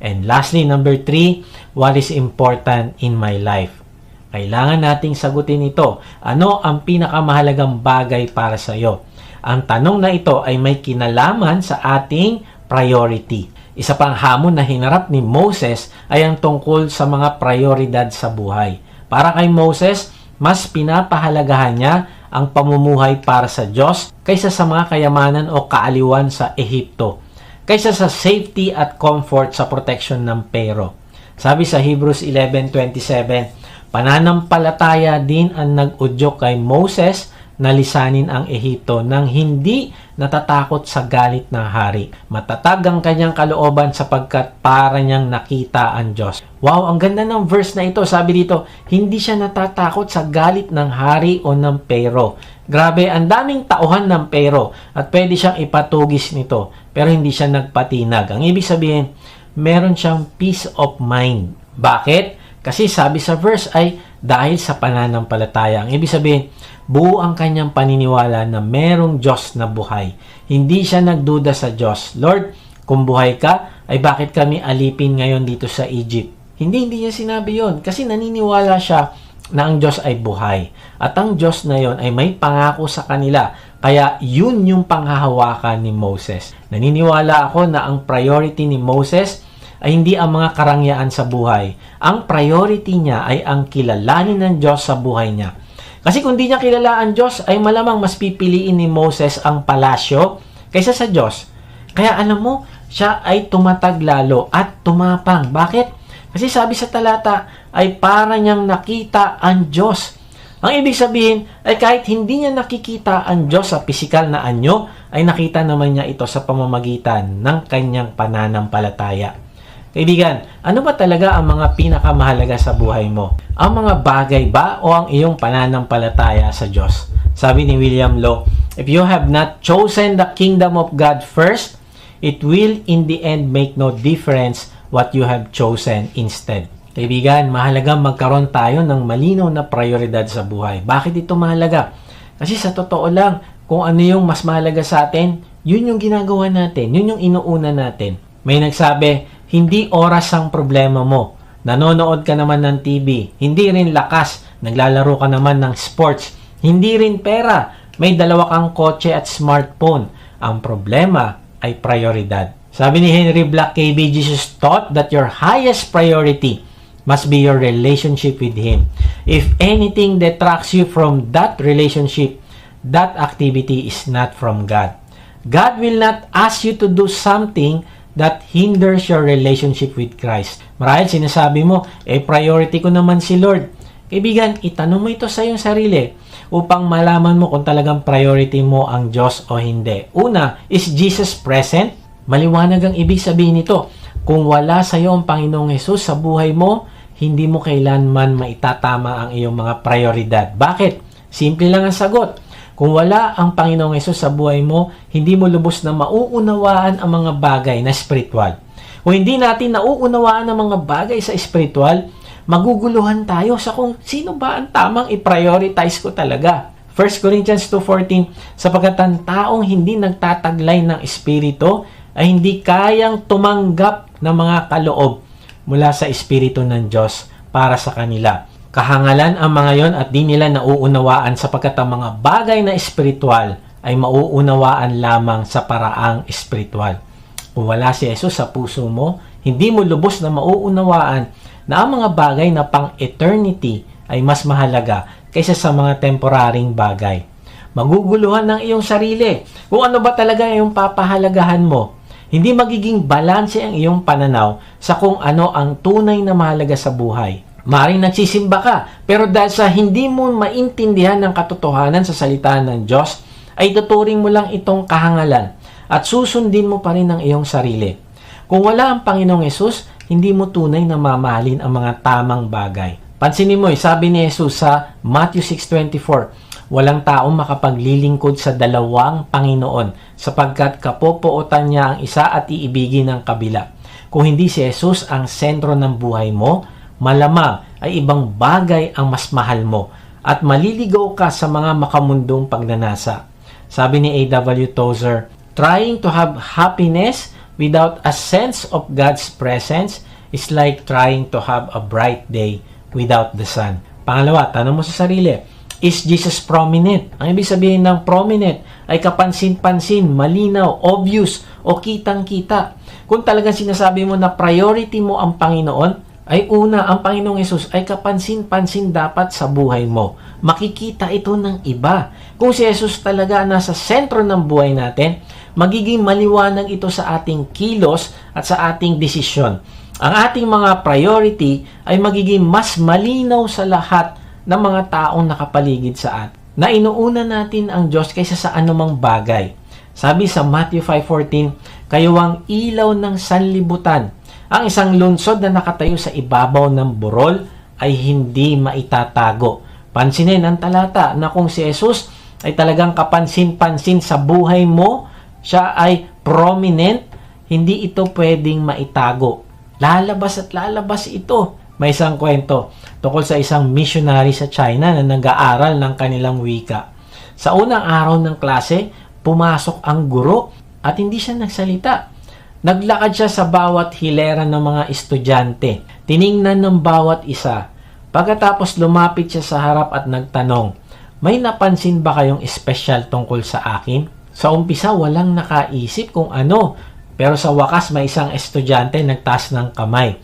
And lastly, number three, what is important in my life? Kailangan nating sagutin ito. Ano ang pinakamahalagang bagay para sa iyo? Ang tanong na ito ay may kinalaman sa ating priority. Isa pang hamon na hinarap ni Moses ay ang tungkol sa mga prioridad sa buhay. Para kay Moses, mas pinapahalagahan niya ang pamumuhay para sa Diyos kaysa sa mga kayamanan o kaaliwan sa Ehipto, kaysa sa safety at comfort sa protection ng pero. Sabi sa Hebrews 11.27, Pananampalataya din ang nag-udyok kay Moses na lisanin ang Ehipto nang hindi natatakot sa galit ng hari. Matatag ang kanyang kalooban sapagkat para niyang nakita ang Diyos. Wow, ang ganda ng verse na ito. Sabi dito, hindi siya natatakot sa galit ng hari o ng pero. Grabe, ang daming tauhan ng pero at pwede siyang ipatugis nito pero hindi siya nagpatinag. Ang ibig sabihin, meron siyang peace of mind. Bakit? Kasi sabi sa verse ay dahil sa pananampalataya. Ang ibig sabihin, buo ang kanyang paniniwala na merong Diyos na buhay. Hindi siya nagduda sa Diyos. Lord, kung buhay ka, ay bakit kami alipin ngayon dito sa Egypt? Hindi, hindi niya sinabi yon kasi naniniwala siya na ang Diyos ay buhay. At ang Diyos na yon ay may pangako sa kanila. Kaya yun yung panghahawakan ni Moses. Naniniwala ako na ang priority ni Moses ay hindi ang mga karangyaan sa buhay. Ang priority niya ay ang kilalanin ng Diyos sa buhay niya. Kasi kung di niya kilala ang Diyos, ay malamang mas pipiliin ni Moses ang palasyo kaysa sa Diyos. Kaya alam mo, siya ay tumatag lalo at tumapang. Bakit? Kasi sabi sa talata, ay para niyang nakita ang Diyos. Ang ibig sabihin ay kahit hindi niya nakikita ang Diyos sa pisikal na anyo, ay nakita naman niya ito sa pamamagitan ng kanyang pananampalataya. Kaibigan, ano ba talaga ang mga pinakamahalaga sa buhay mo? Ang mga bagay ba o ang iyong pananampalataya sa Diyos? Sabi ni William Law, If you have not chosen the kingdom of God first, it will in the end make no difference what you have chosen instead. Kaibigan, mahalaga magkaroon tayo ng malinaw na prioridad sa buhay. Bakit ito mahalaga? Kasi sa totoo lang, kung ano yung mas mahalaga sa atin, yun yung ginagawa natin, yun yung inuuna natin. May nagsabi, hindi oras ang problema mo. Nanonood ka naman ng TV. Hindi rin lakas. Naglalaro ka naman ng sports. Hindi rin pera. May dalawa kang kotse at smartphone. Ang problema ay prioridad. Sabi ni Henry Black, KB Jesus taught that your highest priority must be your relationship with Him. If anything detracts you from that relationship, that activity is not from God. God will not ask you to do something that hinders your relationship with Christ. Marahil sinasabi mo, eh priority ko naman si Lord. Kaibigan, itanong mo ito sa iyong sarili upang malaman mo kung talagang priority mo ang Diyos o hindi. Una, is Jesus present? Maliwanag ang ibig sabihin nito. Kung wala sa iyo ang Panginoong Yesus sa buhay mo, hindi mo kailanman maitatama ang iyong mga prioridad. Bakit? Simple lang ang sagot kung wala ang Panginoong Yesus sa buhay mo, hindi mo lubos na mauunawaan ang mga bagay na spiritual. Kung hindi natin nauunawaan ang mga bagay sa spiritual, maguguluhan tayo sa kung sino ba ang tamang i-prioritize ko talaga. 1 Corinthians 2.14 Sapagkat ang taong hindi nagtataglay ng espiritu ay hindi kayang tumanggap ng mga kaloob mula sa espiritu ng Diyos para sa kanila. Kahangalan ang mga yon at di nila nauunawaan sapagkat ang mga bagay na espiritual ay mauunawaan lamang sa paraang espiritual. Kung wala si Jesus sa puso mo, hindi mo lubos na mauunawaan na ang mga bagay na pang-eternity ay mas mahalaga kaysa sa mga temporaring bagay. Maguguluhan ng iyong sarili kung ano ba talaga yung papahalagahan mo. Hindi magiging balanse ang iyong pananaw sa kung ano ang tunay na mahalaga sa buhay Maring nagsisimba ka, pero dahil sa hindi mo maintindihan ng katotohanan sa salita ng Diyos, ay tuturing mo lang itong kahangalan at susundin mo pa rin ang iyong sarili. Kung wala ang Panginoong Yesus, hindi mo tunay na mamahalin ang mga tamang bagay. Pansinin mo, eh, sabi ni Jesus sa Matthew 6.24, Walang taong makapaglilingkod sa dalawang Panginoon sapagkat kapopootan niya ang isa at iibigin ang kabila. Kung hindi si Jesus ang sentro ng buhay mo, malamang ay ibang bagay ang mas mahal mo at maliligaw ka sa mga makamundong pagnanasa. Sabi ni A.W. Tozer, trying to have happiness without a sense of God's presence is like trying to have a bright day without the sun. Pangalawa, tanong mo sa sarili, is Jesus prominent? Ang ibig sabihin ng prominent ay kapansin-pansin, malinaw, obvious, o kitang-kita. Kung talagang sinasabi mo na priority mo ang Panginoon, ay una, ang Panginoong Yesus ay kapansin-pansin dapat sa buhay mo. Makikita ito ng iba. Kung si Jesus talaga nasa sentro ng buhay natin, magiging maliwanag ito sa ating kilos at sa ating desisyon. Ang ating mga priority ay magiging mas malinaw sa lahat ng mga taong nakapaligid sa atin. Na inuuna natin ang Diyos kaysa sa anumang bagay. Sabi sa Matthew 5.14, Kayo ang ilaw ng sanlibutan. Ang isang lunsod na nakatayo sa ibabaw ng burol ay hindi maitatago. Pansinin ang talata na kung si Jesus ay talagang kapansin-pansin sa buhay mo, siya ay prominent, hindi ito pwedeng maitago. Lalabas at lalabas ito. May isang kwento tungkol sa isang missionary sa China na nag-aaral ng kanilang wika. Sa unang araw ng klase, pumasok ang guro at hindi siya nagsalita. Naglakad siya sa bawat hilera ng mga estudyante. Tiningnan ng bawat isa. Pagkatapos lumapit siya sa harap at nagtanong, May napansin ba kayong espesyal tungkol sa akin? Sa umpisa, walang nakaisip kung ano. Pero sa wakas, may isang estudyante nagtaas ng kamay.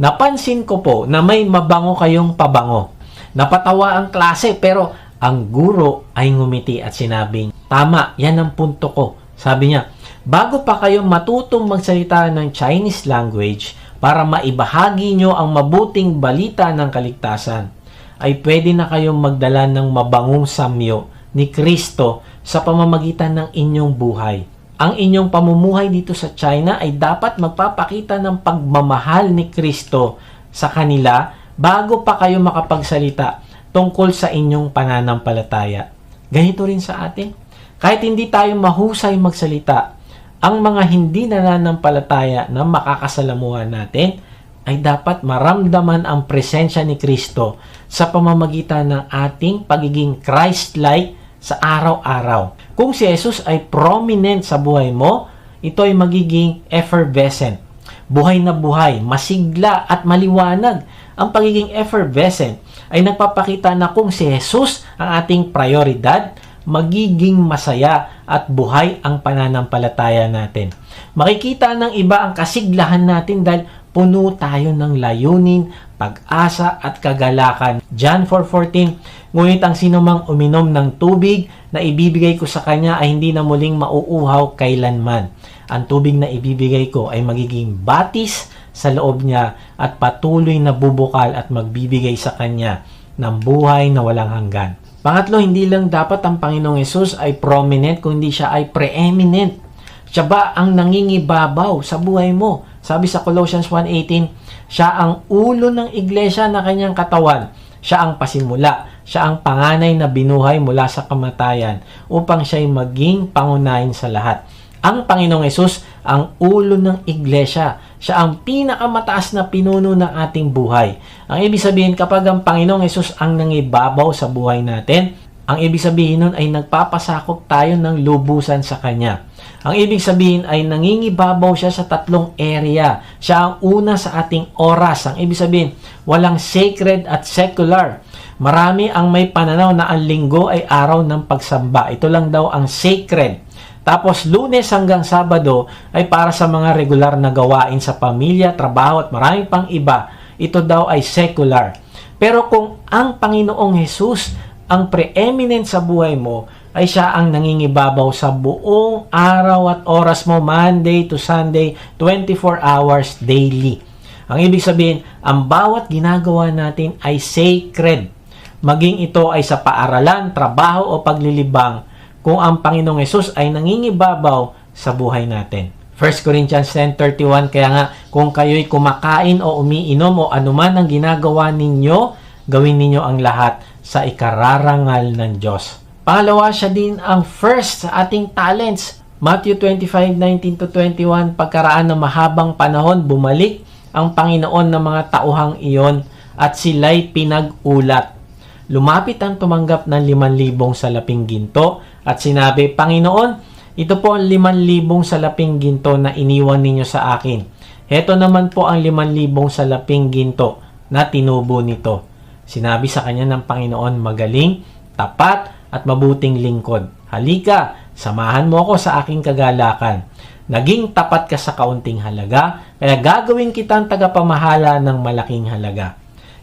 Napansin ko po na may mabango kayong pabango. Napatawa ang klase pero ang guro ay ngumiti at sinabing, Tama, yan ang punto ko. Sabi niya, bago pa kayo matutong magsalita ng Chinese language para maibahagi nyo ang mabuting balita ng kaligtasan, ay pwede na kayong magdala ng mabangong samyo ni Kristo sa pamamagitan ng inyong buhay. Ang inyong pamumuhay dito sa China ay dapat magpapakita ng pagmamahal ni Kristo sa kanila bago pa kayo makapagsalita tungkol sa inyong pananampalataya. Ganito rin sa atin. Kahit hindi tayo mahusay magsalita, ang mga hindi nananampalataya na makakasalamuhan natin ay dapat maramdaman ang presensya ni Kristo sa pamamagitan ng ating pagiging Christ-like sa araw-araw. Kung si Jesus ay prominent sa buhay mo, ito ay magiging effervescent. Buhay na buhay, masigla at maliwanag. Ang pagiging effervescent ay nagpapakita na kung si Jesus ang ating prioridad, magiging masaya at buhay ang pananampalataya natin. Makikita ng iba ang kasiglahan natin dahil puno tayo ng layunin, pag-asa at kagalakan. John 4.14 Ngunit ang sinumang uminom ng tubig na ibibigay ko sa kanya ay hindi na muling mauuhaw kailanman. Ang tubig na ibibigay ko ay magiging batis sa loob niya at patuloy na bubukal at magbibigay sa kanya ng buhay na walang hanggan. Pangatlo, hindi lang dapat ang Panginoong Yesus ay prominent, kundi siya ay preeminent. Siya ba ang nangingibabaw sa buhay mo? Sabi sa Colossians 1.18, siya ang ulo ng iglesia na kanyang katawan. Siya ang pasimula. Siya ang panganay na binuhay mula sa kamatayan upang siya'y maging pangunahin sa lahat. Ang Panginoong Yesus ang ulo ng iglesia. Siya ang pinakamataas na pinuno ng ating buhay. Ang ibig sabihin, kapag ang Panginoong Yesus ang nangibabaw sa buhay natin, ang ibig sabihin nun ay nagpapasakop tayo ng lubusan sa Kanya. Ang ibig sabihin ay nangingibabaw siya sa tatlong area. Siya ang una sa ating oras. Ang ibig sabihin, walang sacred at secular. Marami ang may pananaw na ang linggo ay araw ng pagsamba. Ito lang daw ang sacred. Tapos lunes hanggang Sabado ay para sa mga regular na gawain sa pamilya, trabaho at maraming pang iba. Ito daw ay secular. Pero kung ang Panginoong Jesus ang preeminent sa buhay mo, ay siya ang nangingibabaw sa buong araw at oras mo, Monday to Sunday, 24 hours daily. Ang ibig sabihin, ang bawat ginagawa natin ay sacred. Maging ito ay sa paaralan, trabaho o paglilibang, kung ang Panginoong Yesus ay nangingibabaw sa buhay natin. 1 Corinthians 10.31 Kaya nga, kung kayo'y kumakain o umiinom o anuman ang ginagawa ninyo, gawin ninyo ang lahat sa ikararangal ng Diyos. Pangalawa, siya din ang first sa ating talents. Matthew 25:19-21 Pagkaraan ng mahabang panahon, bumalik ang Panginoon ng mga tauhang iyon at sila'y pinag-ulat. Lumapit ang tumanggap ng 5,000 sa laping ginto at sinabi, Panginoon, Ito po ang 5,000 salaping ginto na iniwan ninyo sa akin. Heto naman po ang 5,000 salaping ginto na tinubo nito. Sinabi sa kanya ng Panginoon, magaling, tapat, at mabuting lingkod. Halika, samahan mo ako sa aking kagalakan. Naging tapat ka sa kaunting halaga, kaya gagawin kitang tagapamahala ng malaking halaga.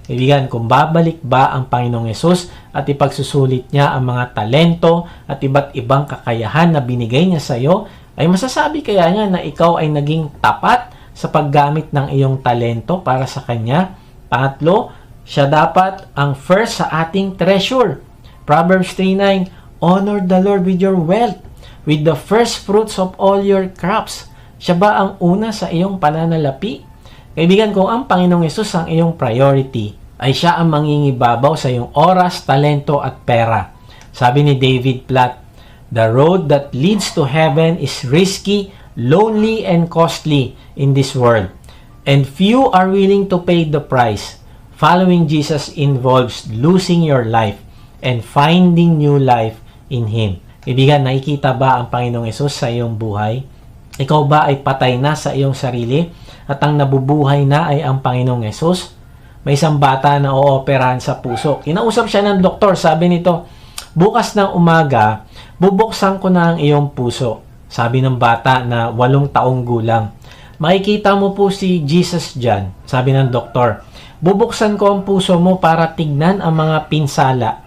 Kaibigan, kung babalik ba ang Panginoong Yesus at ipagsusulit niya ang mga talento at iba't ibang kakayahan na binigay niya sa iyo, ay masasabi kaya niya na ikaw ay naging tapat sa paggamit ng iyong talento para sa Kanya? Pangatlo, siya dapat ang first sa ating treasure. Proverbs 3.9, Honor the Lord with your wealth, with the first fruits of all your crops. Siya ba ang una sa iyong pananalapi? Kaibigan, kung ang Panginoong Yesus ang iyong priority, ay siya ang mangingibabaw sa iyong oras, talento at pera. Sabi ni David Platt, The road that leads to heaven is risky, lonely, and costly in this world. And few are willing to pay the price. Following Jesus involves losing your life and finding new life in Him. Kaibigan, nakikita ba ang Panginoong Yesus sa iyong buhay? Ikaw ba ay patay na sa iyong sarili at ang nabubuhay na ay ang Panginoong Yesus? May isang bata na ooperahan sa puso. Kinausap siya ng doktor, sabi nito, bukas ng umaga, bubuksan ko na ang iyong puso. Sabi ng bata na walong taong gulang. Makikita mo po si Jesus dyan, sabi ng doktor. Bubuksan ko ang puso mo para tignan ang mga pinsala.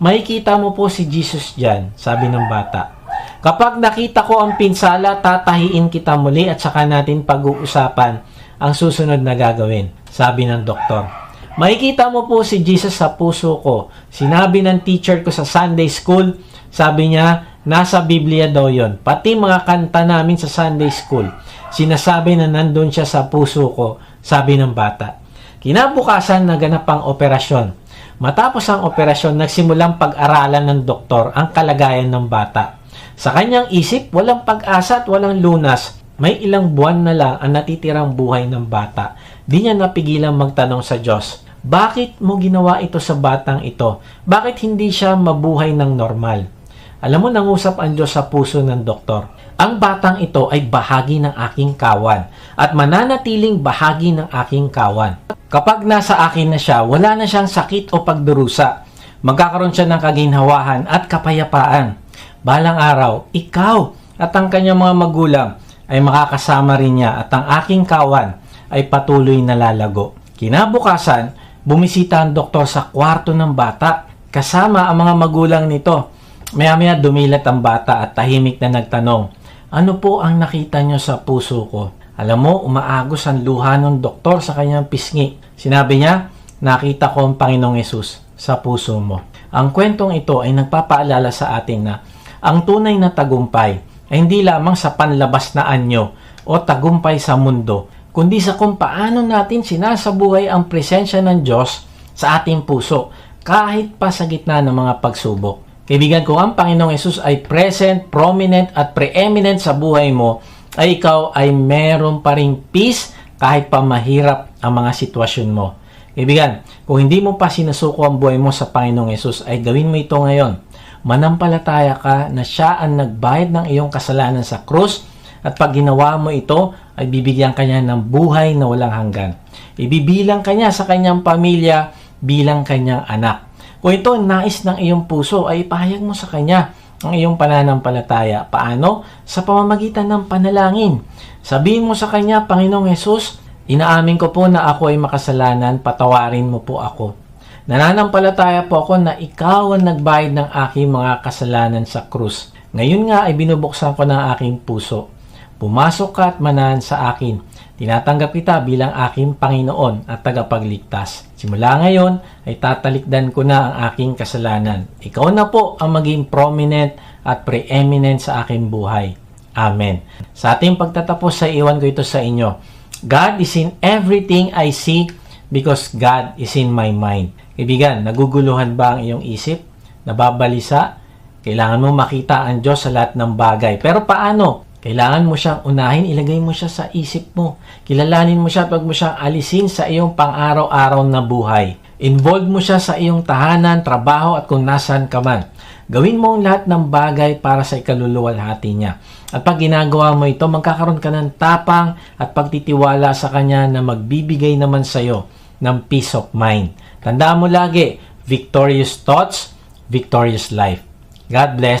Makikita mo po si Jesus dyan, sabi ng bata. Kapag nakita ko ang pinsala, tatahiin kita muli at saka natin pag-uusapan ang susunod na gagawin, sabi ng doktor. Makikita mo po si Jesus sa puso ko. Sinabi ng teacher ko sa Sunday school, sabi niya, nasa Biblia daw yon. Pati mga kanta namin sa Sunday school, sinasabi na nandun siya sa puso ko, sabi ng bata. Kinabukasan, naganap ang operasyon. Matapos ang operasyon, nagsimulang pag-aralan ng doktor ang kalagayan ng bata. Sa kanyang isip, walang pag-asa at walang lunas. May ilang buwan na lang ang natitirang buhay ng bata. Di niya napigilang magtanong sa Diyos, bakit mo ginawa ito sa batang ito? Bakit hindi siya mabuhay ng normal? Alam mo, nangusap ang Diyos sa puso ng doktor. Ang batang ito ay bahagi ng aking kawan at mananatiling bahagi ng aking kawan. Kapag nasa akin na siya, wala na siyang sakit o pagdurusa. Magkakaroon siya ng kaginhawahan at kapayapaan. Balang araw, ikaw at ang kanyang mga magulang ay makakasama rin niya at ang aking kawan ay patuloy na lalago. Kinabukasan, bumisita ang doktor sa kwarto ng bata kasama ang mga magulang nito. Maya-maya dumilat ang bata at tahimik na nagtanong, Ano po ang nakita niyo sa puso ko? Alam mo, umaagos ang luha ng doktor sa kanyang pisngi. Sinabi niya, nakita ko ang Panginoong Yesus sa puso mo. Ang kwentong ito ay nagpapaalala sa atin na ang tunay na tagumpay ay hindi lamang sa panlabas na anyo o tagumpay sa mundo, kundi sa kung paano natin sinasabuhay ang presensya ng Diyos sa ating puso kahit pa sa gitna ng mga pagsubok. Kaibigan ko, ang Panginoong Yesus ay present, prominent at preeminent sa buhay mo, ay ikaw ay meron pa ring peace kahit pa mahirap ang mga sitwasyon mo. Kaibigan, kung hindi mo pa sinusuko ang buhay mo sa Panginoong Yesus, ay gawin mo ito ngayon manampalataya ka na siya ang nagbayad ng iyong kasalanan sa krus at pag ginawa mo ito, ay bibigyan kanya ng buhay na walang hanggan. Ibibilang kanya sa kanyang pamilya bilang kanyang anak. Kung ito nais ng iyong puso, ay ipahayag mo sa kanya ang iyong pananampalataya. Paano? Sa pamamagitan ng panalangin. Sabihin mo sa kanya, Panginoong Yesus, inaamin ko po na ako ay makasalanan, patawarin mo po ako. Nananampalataya po ako na ikaw ang nagbayad ng aking mga kasalanan sa krus. Ngayon nga ay binubuksan ko ng aking puso. Pumasok ka at manahan sa akin. Tinatanggap kita bilang aking Panginoon at tagapagligtas. Simula ngayon ay tatalikdan ko na ang aking kasalanan. Ikaw na po ang maging prominent at preeminent sa aking buhay. Amen. Sa ating pagtatapos sa iwan ko ito sa inyo. God is in everything I see because God is in my mind. Kaibigan, naguguluhan ba ang iyong isip? Nababalisa? Kailangan mo makita ang Diyos sa lahat ng bagay. Pero paano? Kailangan mo siyang unahin, ilagay mo siya sa isip mo. Kilalanin mo siya at mo siyang alisin sa iyong pang-araw-araw na buhay. Involve mo siya sa iyong tahanan, trabaho at kung nasan ka man. Gawin mo ang lahat ng bagay para sa ikaluluwalhati niya. At pag ginagawa mo ito, magkakaroon ka ng tapang at pagtitiwala sa Kanya na magbibigay naman sa iyo ng peace of mind. Tandaan mo lagi, victorious thoughts, victorious life. God bless.